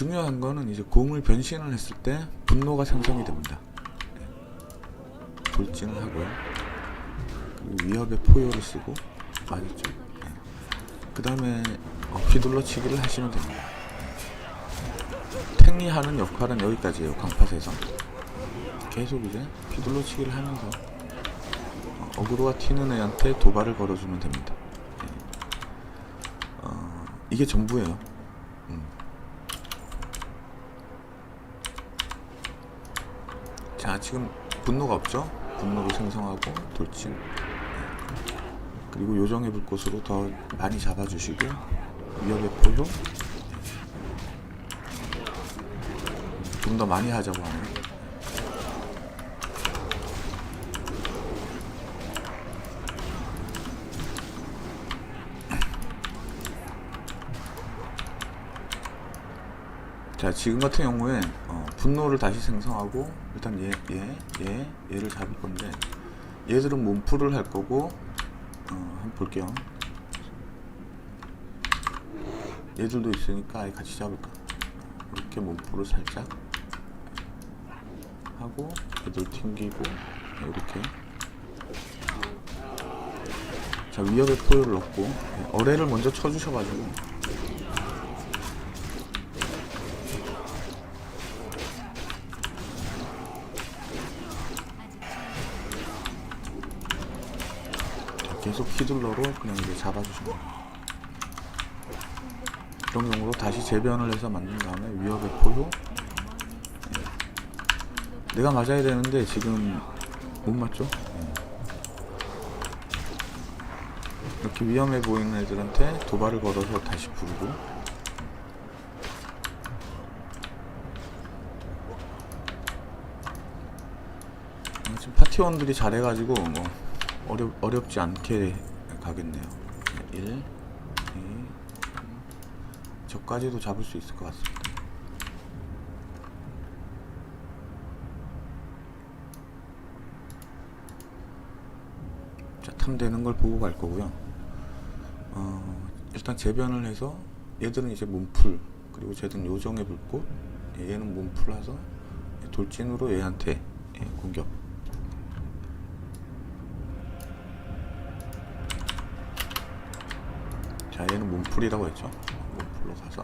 중요한 거는 이제 공을 변신을 했을 때 분노가 생성이 됩니다. 네. 돌진을 하고요. 위협의 포효를 쓰고 맞았죠. 그 다음에 어, 휘둘러치기를 하시면 됩니다. 탱이 하는 역할은 여기까지예요. 강팟에서 계속 이제 휘둘러치기를 하면서 어, 어그로가 튀는 애한테 도발을 걸어주면 됩니다. 예. 어, 이게 전부예요. 음. 자 지금 분노가 없죠? 분노를 생성하고 돌진 예. 그리고 요정의 불꽃으로 더 많이 잡아주시고 위협의 포효 좀 더 많이 하자고 하네요 자 지금 같은 경우에 어, 분노를 다시 생성하고 일단 얘, 얘, 얘, 얘를 잡을 건데 얘들은 몸풀을 할 거고 어, 한번 볼게요. 얘들도 있으니까 아예 같이 잡을까? 이렇게 몸풀을 살짝 하고 얘들 튕기고 이렇게. 자 위협의 포효를 넣고 네, 어뢰를 먼저 쳐주셔가지고 휘둘러로 그냥 이제 잡아주시면 돼요. 그런 경우로 다시 재변을 해서 만든 다음에 위협의 포효 예. 내가 맞아야 되는데 지금 못 맞죠? 예. 이렇게 위험해 보이는 애들한테 도발을 걸어서 다시 부르고 어, 지금 파티원들이 잘해가지고 뭐 어렵, 어렵지 않게 가겠네요. 1 2 저까지도 잡을 수 있을 것 같습니다. 자 탐되는 걸 보고 갈 거고요. 어, 일단 재변을 해서 얘들은 이제 몸풀 그리고 쟤들은 요정의 불꽃 예, 얘는 몸풀라서 돌진으로 얘한테 예, 공격 자 얘는 몸풀이라고 했죠. 몸풀로 가서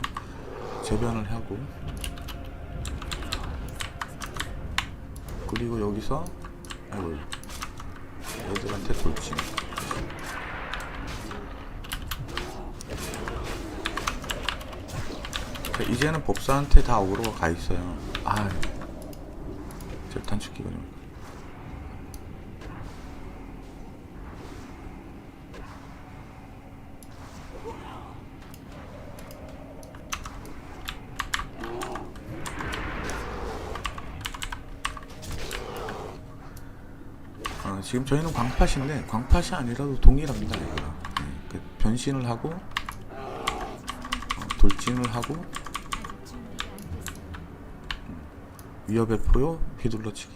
재변을 하고. 그리고 여기서 아이고 얘들한테 돌진. 자, 이제는 법사한테 다 오로가 가 있어요. 아 절단 좀 어, 지금 저희는 광팟인데 광팟이 아니라도 동일합니다. 이거. 네, 그 변신을 하고 어, 돌진을 하고 음, 위협의 포효 휘둘러치기.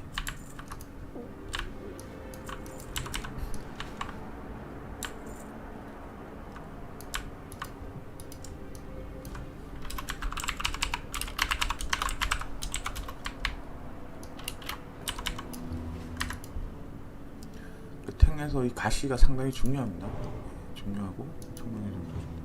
그 탱에서 이 가시가 상당히 중요합니다. 중요하고 청명이 좀 좋습니다.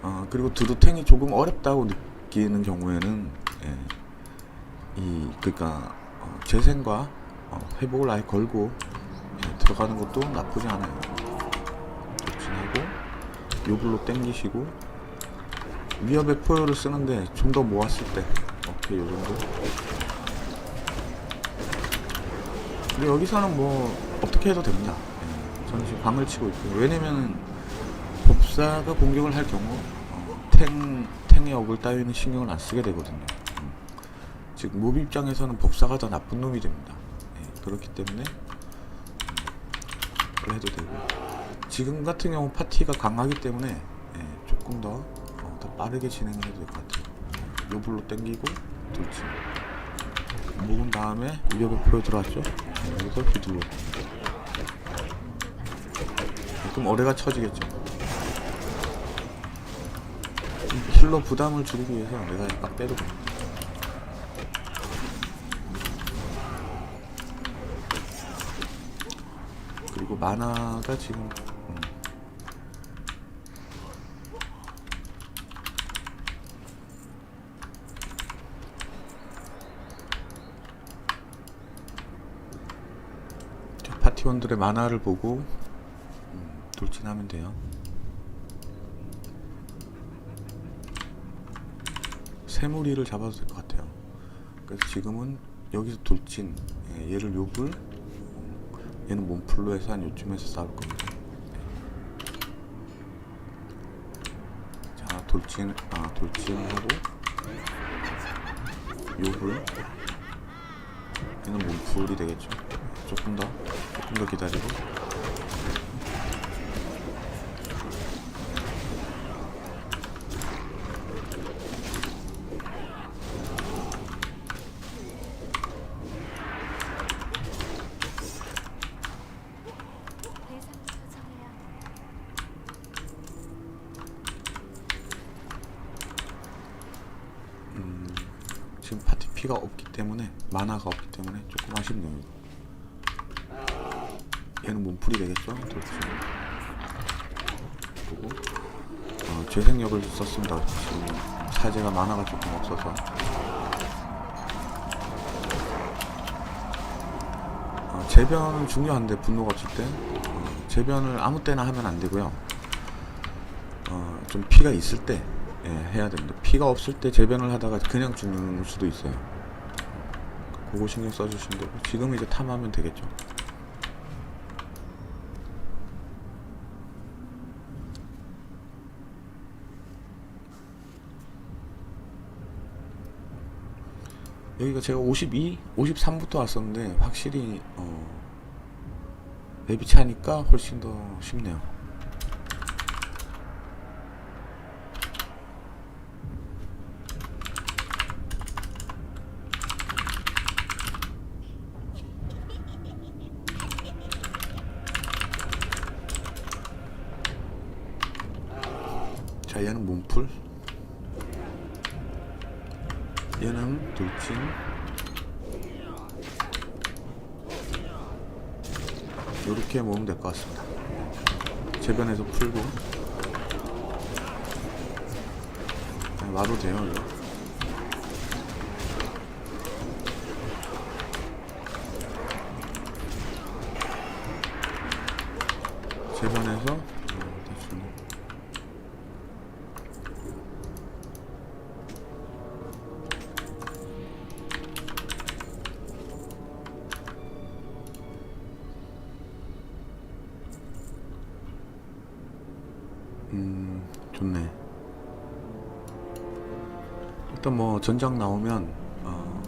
어, 그리고 드루탱이 조금 어렵다고 느끼는 경우에는 예, 이 그러니까 어, 재생과 어, 회복을 아예 걸고 예, 들어가는 것도 나쁘지 않아요. 요블로 땡기시고 위협의 포효를 쓰는데 좀 더 모았을 때. 오케이 요정도. 근데 여기서는 뭐 어떻게 해도 됩니다. 예, 저는 지금 방을 치고 있고요 왜냐면은 법사가 공격을 할 경우 어, 탱, 탱의 어글 따위는 신경을 안 쓰게 되거든요. 음. 지금 모비 입장에서는 법사가 더 나쁜 놈이 됩니다. 예, 그렇기 때문에 음, 해도 되고 지금 같은 경우 파티가 강하기 때문에 예, 조금 더, 어, 더 빠르게 진행을 해도 될 것 같아요. 요블로 땡기고 돌진. 모은 다음에 위협의 표에 들어왔죠 네, 여기서 휘둘러 그럼 어뢰가 쳐지겠죠 힐러 부담을 줄이기 위해서 내가 막 때리고 그리고 만화가 지금 음, 저 파티원들의 만화를 보고 음, 돌진하면 돼요. 새무리를 잡아도 될 것 같아요. 그래서 지금은 여기서 돌진, 예, 얘를 욕을, 얘는 몸풀로 해서 한 요쯤에서 싸울 겁니다. 자, 돌진, 아, 돌진하고, 욕을, 얘는 몸풀이 되겠죠. 조금 더, 조금 더 기다리고, 대상부터 정해야 지금 파티 피가 없기 때문에 만화가 없기 때문에 조금 아쉽네요. 이거. 얘는 몸풀이 되겠죠? 돌진. 그리고 어, 재생력을 썼습니다. 지금 사제가 만화가 조금 없어서 어, 재변은 중요한데 분노가 없을 때 어, 재변을 아무 때나 하면 안 되고요. 어, 좀 피가 있을 때 예, 해야 됩니다. 피가 없을 때 재변을 하다가 그냥 죽는 수도 있어요. 그거 신경 써주시면 되고 지금 이제 탐하면 되겠죠. 여기가 제가 52, 53부터 왔었는데 확실히 어, 맵이 차니까 훨씬 더 쉽네요. 자 얘는 몸풀 돌진. 이렇게 모으면 될 것 같습니다. 재변에서 풀고. 그냥 와도 돼요 이거 재변에서 어, 대충 음, 좋네. 일단 뭐 전장 나오면 어,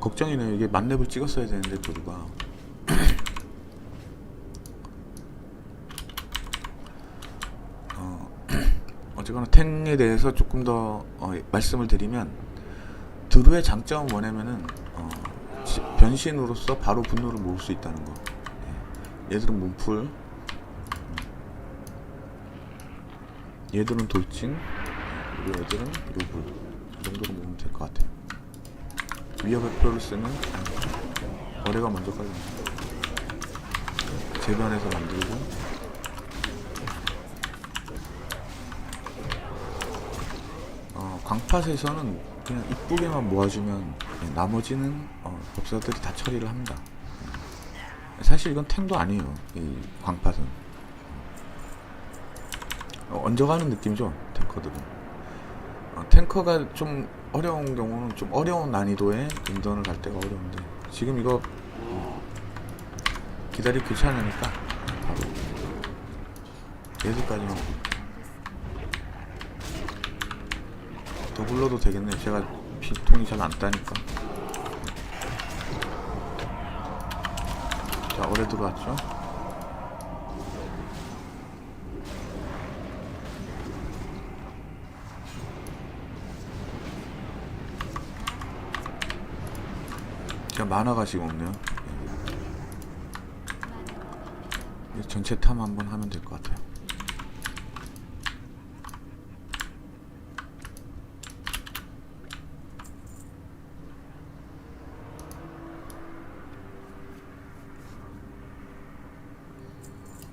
걱정이네요. 이게 만렙을 찍었어야 되는데 도루가 어, 어쨌거나 탱에 대해서 조금 더 어, 말씀을 드리면 드루의 장점은 뭐냐면은 어, 시- 변신으로서 바로 분노를 모을 수 있다는 거. 예. 얘들은 몸풀, 얘들은 돌진, 그리고 얘들은 요불 이 정도로 모으면 될 것 같아요. 위협의 쓰면 어뢰가 먼저 깔립니다. 재변해서 만들고 어, 광팟에서는 그냥 이쁘게만 모아주면 예, 나머지는 어, 법사들이 다 처리를 합니다. 사실 이건 탱도 아니에요. 이 광팟은. 어, 얹어가는 느낌이죠 탱커들은. 어, 탱커가 좀 어려운 경우는 좀 어려운 난이도의 인던을 갈 때가 어려운데 지금 이거 음, 기다리기 귀찮으니까 바로 얘들까지만 더 불러도 되겠네요 제가 피통이 잘 안 따니까. 자 어뢰 들어왔죠 제가 만화가 지금 없네요. 예. 전체 탐 한번 하면 될 것 같아요.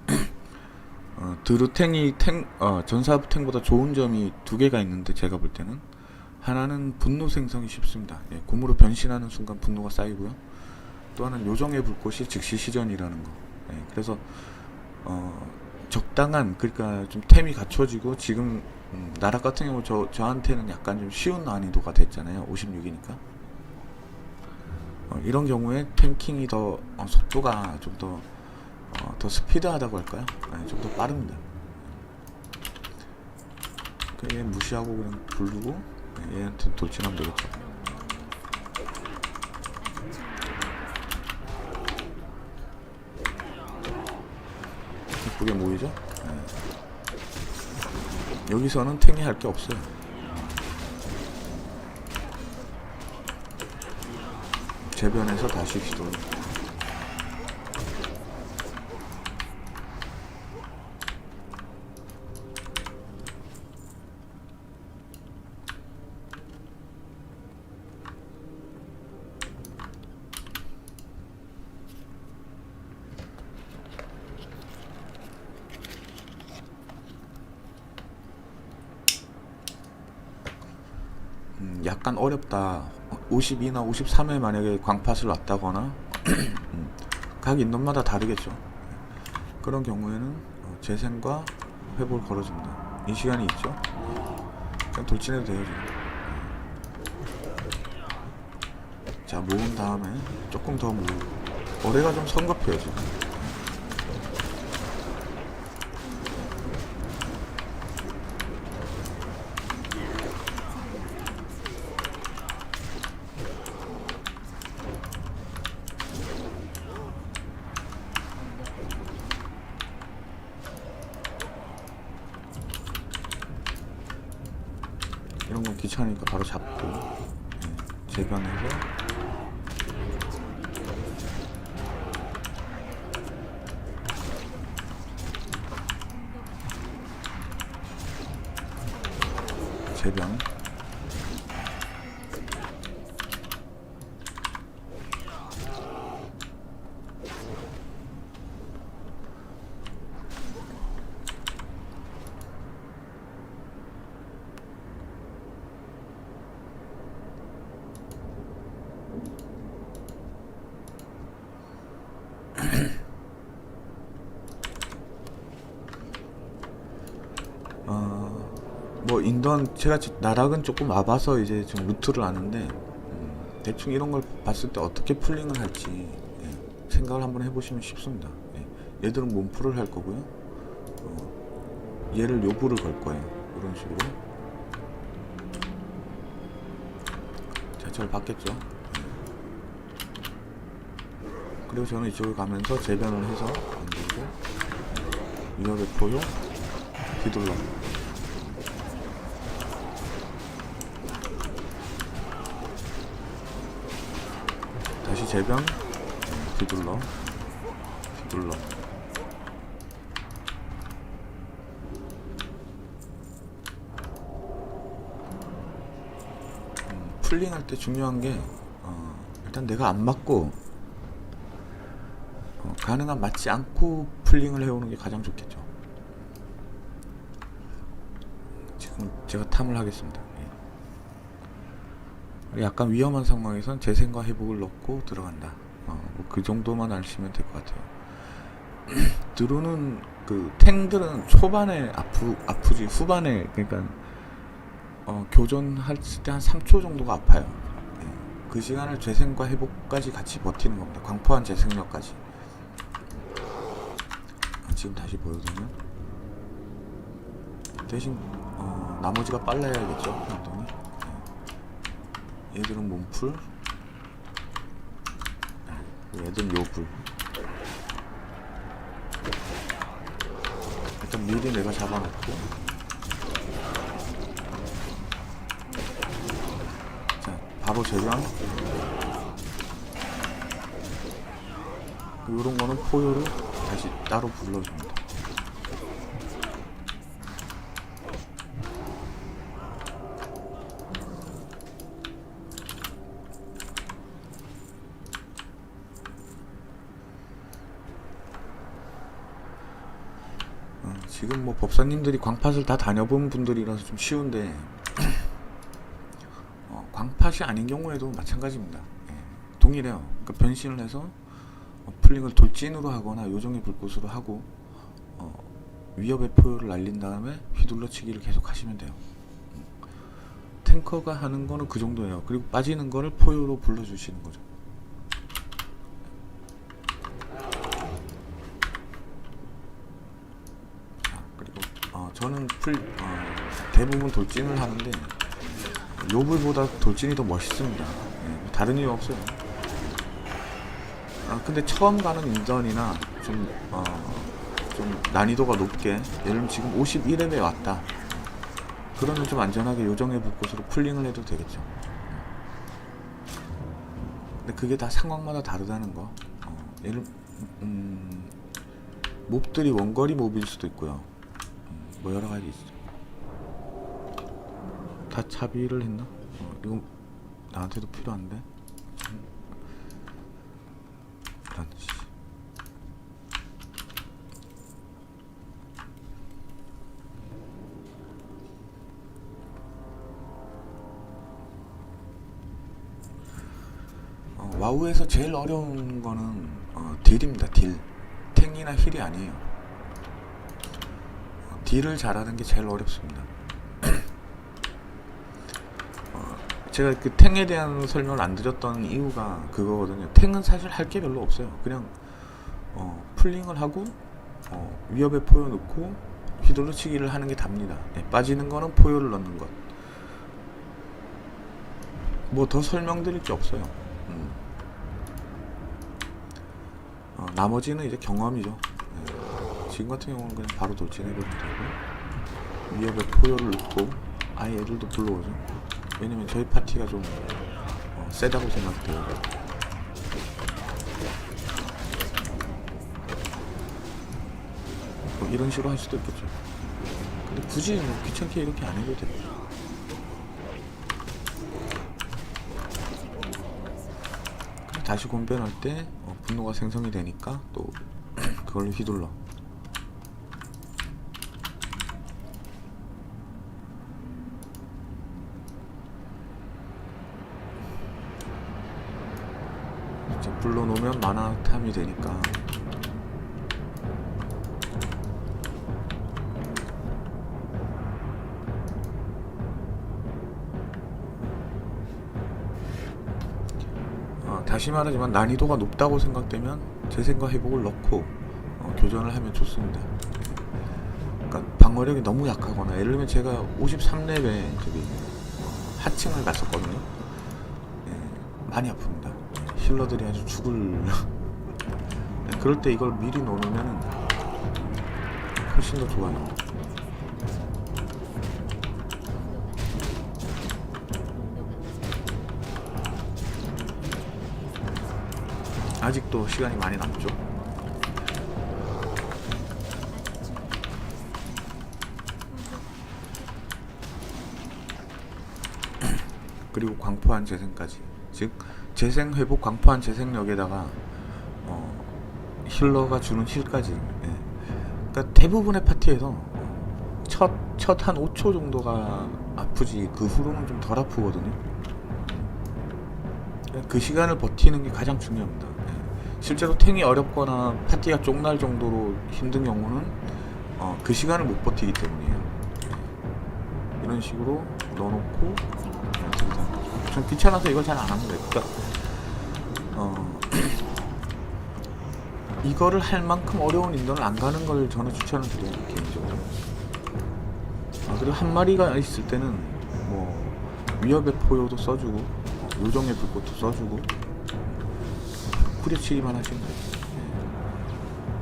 어, 드루탱이 탱, 어, 전사탱보다 좋은 점이 두 개가 있는데 제가 볼 때는 하나는 분노 생성이 쉽습니다. 예, 곰으로 변신하는 순간 분노가 쌓이고요. 또 하나는 요정의 불꽃이 즉시 시전이라는 거. 예, 그래서 어, 적당한 그러니까 좀 템이 갖춰지고 지금 음, 나락 같은 경우 저 저한테는 약간 좀 쉬운 난이도가 됐잖아요. 56이니까. 어, 이런 경우에 탱킹이 더 어, 속도가 좀더 어, 더 스피드하다고 할까요? 네, 좀더 빠릅니다. 그얘 무시하고 그냥 부르고 네, 얘한테 돌진하면 되겠죠. 예쁘게 모이죠? 네. 여기서는 탱이 할 게 없어요. 재변해서 다시 시도. 음, 약간 어렵다. 52나 53에 만약에 광팟을 놨다거나 음, 각 인원마다 다르겠죠. 그런 경우에는 어, 재생과 회복을 걸어줍니다. 이 시간이 있죠. 그냥 돌진해도 돼요. 지금. 자 모은 다음에 조금 더 모으고 거래가 좀 성급해요 지금. 이런 건 귀찮으니까 바로 잡고 네, 재변해서. 재변 뭐 인던 제가 지- 나락은 조금 와봐서 이제 좀 루트를 아는데 음, 대충 이런 걸 봤을 때 어떻게 풀링을 할지 예, 생각을 한번 해보시면 쉽습니다. 예, 얘들은 몸풀을 할 거고요. 어, 얘를 요구를 걸 거예요. 이런 식으로. 자, 저를 봤겠죠. 예. 그리고 저는 이쪽을 가면서 재변을 해서 만들고 위협의 포효 휘둘러 재변 뒤둘러? 뒤둘러. 음, 풀링할 때 중요한 게 어, 일단 내가 안 맞고 어, 가능한 맞지 않고 풀링을 해오는 게 가장 좋겠죠. 지금 제가 탐을 하겠습니다. 예. 약간 위험한 상황에선 재생과 회복을 넣고 들어간다. 어, 뭐 그 정도만 아시면 될 것 같아요. 드론은 그 탱들은 초반에 아프 아프지 후반에 그러니까 어, 교전할 때 한 3초 정도가 아파요. 예. 그 시간을 재생과 회복까지 같이 버티는 겁니다. 광포한 재생력까지. 아, 지금 다시 보여드리면 대신 어, 나머지가 빨라야겠죠. 얘들은 몸풀? 얘들은 요불. 일단 미리 내가 잡아놓고. 자 바로 재장 이런 거는 포효를 다시 따로 불러줍니다. 어, 지금 뭐 법사님들이 광팟을 다 다녀본 분들이라서 좀 쉬운데 어, 광팟이 아닌 경우에도 마찬가지입니다. 예, 동일해요. 그러니까 변신을 해서 어, 풀링을 돌진으로 하거나 요정의 불꽃으로 하고 어, 위협의 포효를 날린 다음에 휘둘러치기를 계속 하시면 돼요. 음. 탱커가 하는 거는 그 정도예요. 그리고 빠지는 거를 포효로 불러주시는 거죠. 자, 그리고 어, 저는 풀 어, 대부분 돌진을 하는데 요불보다 돌진이 더 멋있습니다. 예, 다른 이유 없어요. 아, 근데 처음 가는 인전이나 좀, 어, 좀 난이도가 높게, 예를 들면 지금 51렙에 왔다. 그러면 좀 안전하게 요정의 불꽃으로 풀링을 해도 되겠죠. 근데 그게 다 상황마다 다르다는 거. 어, 예를, 음, 몹들이 원거리 몹일 수도 있고요. 음, 뭐 여러 가지 있죠. 다 차비를 했나? 어, 이거 나한테도 필요한데? 어, 와우에서 제일 어려운 거는 어, 딜입니다. 딜. 탱이나 힐이 아니에요. 어, 딜을 잘하는 게 제일 어렵습니다. 어, 제가 그 탱에 대한 설명을 안 드렸던 이유가 그거거든요. 탱은 사실 할 게 별로 없어요. 그냥 어, 풀링을 하고 어, 위협에 포효 넣고 휘둘러치기를 하는 게 답니다. 예, 빠지는 거는 포효를 넣는 것. 뭐 더 설명드릴 게 없어요. 음. 어, 나머지는 이제 경험이죠. 예. 지금 같은 경우는 그냥 바로 돌진해버리면 되고 위협에 포효를 넣고 아예 애들도 불러오죠. 왜냐면 저희 파티가 좀 어, 세다고 생각돼요. 뭐 이런 식으로 할 수도 있겠죠. 근데 굳이 뭐 귀찮게 이렇게 안 해도 돼요. 다시 곤변할 때 어, 분노가 생성이 되니까 또 그걸로 휘둘러. 이제 불러놓으면 만화 탐이 되니까 어, 다시 말하지만 난이도가 높다고 생각되면 재생과 회복을 넣고 어, 교전을 하면 좋습니다. 그러니까 방어력이 너무 약하거나 예를 들면 제가 53렙에 저기 어, 하층을 갔었거든요. 예, 많이 아픕니다. 힐러들이 아주 죽을 예, 그럴 때 이걸 미리 놓으면 훨씬 더 좋아요. 아직도 시간이 많이 남죠. 그리고 광포한 재생까지. 즉 재생 회복 광포한 재생력에다가 어, 힐러가 주는 힐까지. 예. 그러니까 대부분의 파티에서 첫 첫 한 5초 정도가 아프지 그 후로는 좀 덜 아프거든요. 그 시간을 버티는 게 가장 중요합니다. 예. 실제로 탱이 어렵거나 파티가 쪽날 정도로 힘든 경우는 어, 그 시간을 못 버티기 때문이에요. 예. 이런 식으로 넣어놓고 거죠. 전 귀찮아서 이걸 잘 안 합니다. 그러니까 어, 이거를 할 만큼 어려운 인도를 안 가는 걸 저는 추천을 드려요 개인적으로. 아, 그리고 한 마리가 있을 때는 뭐 위협의 포효도 써주고 어, 요정의 불꽃도 써주고 후려치기만 하시면 돼요.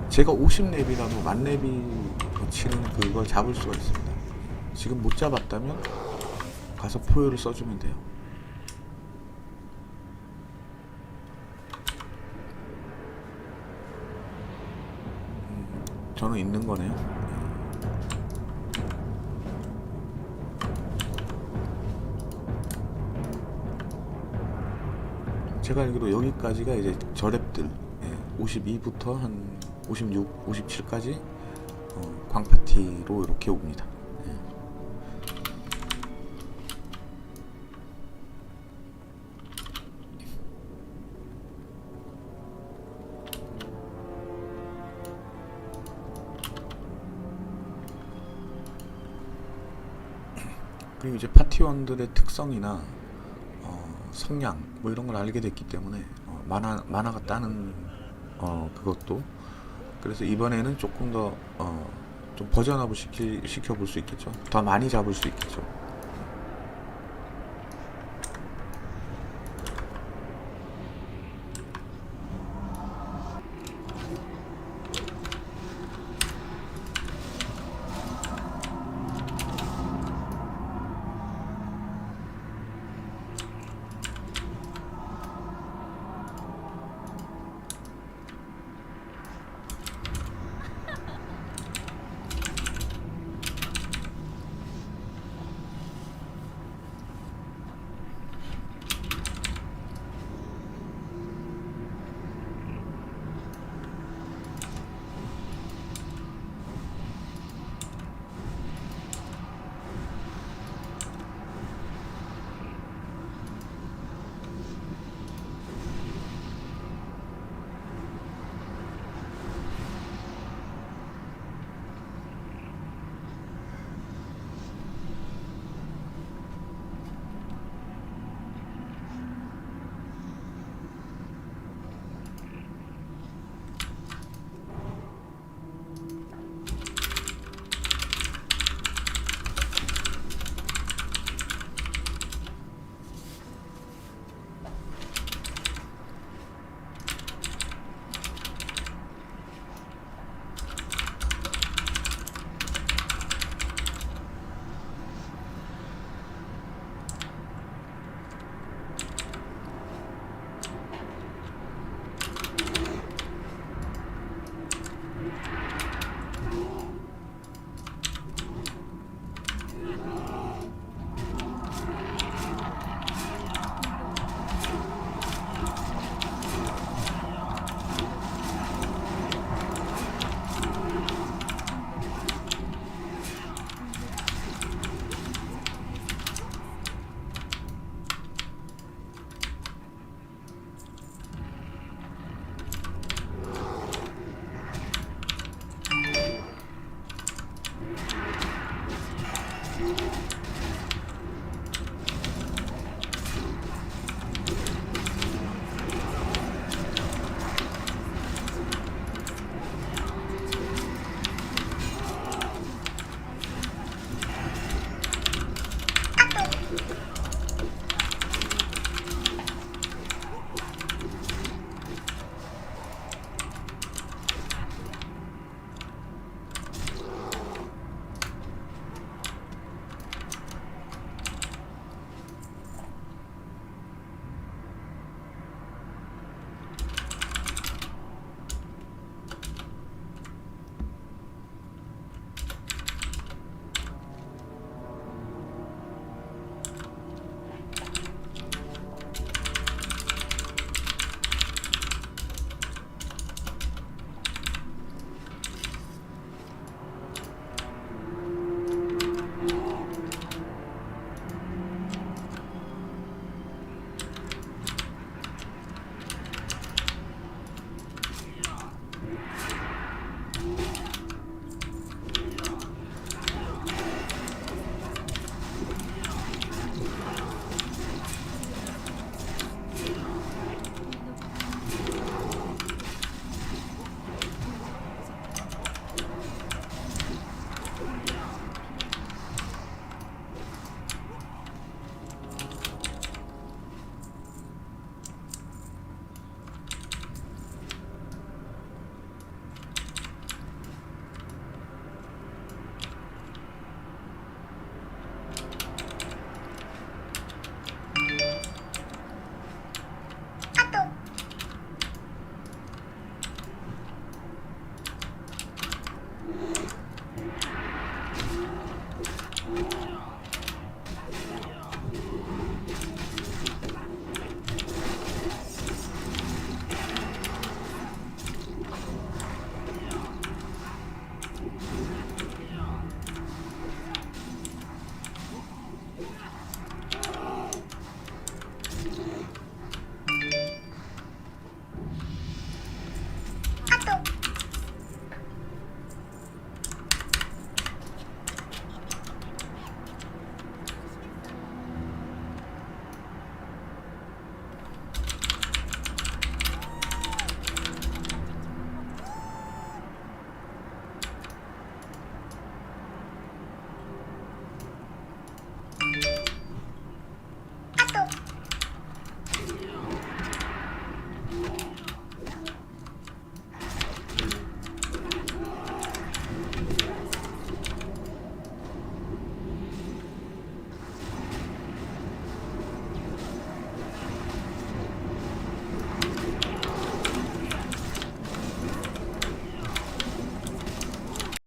예. 제가 50렙이라도 만렙이 치는 그걸 잡을 수가 있습니다. 지금 못 잡았다면 가서 포효를 써주면 돼요. 저는 있는 거네요. 제가 알기로 여기까지가 이제 저랩들 52부터 한 56, 57까지 어, 광파티로 이렇게 옵니다. 그리고 이제 파티원들의 특성이나 어, 성향 뭐 이런 걸 알게 됐기 때문에 어, 만화 만화가 따는 어, 그것도 그래서 이번에는 조금 더 어, 좀 버전업을 시키, 시켜볼 수 있겠죠. 더 많이 잡을 수 있겠죠.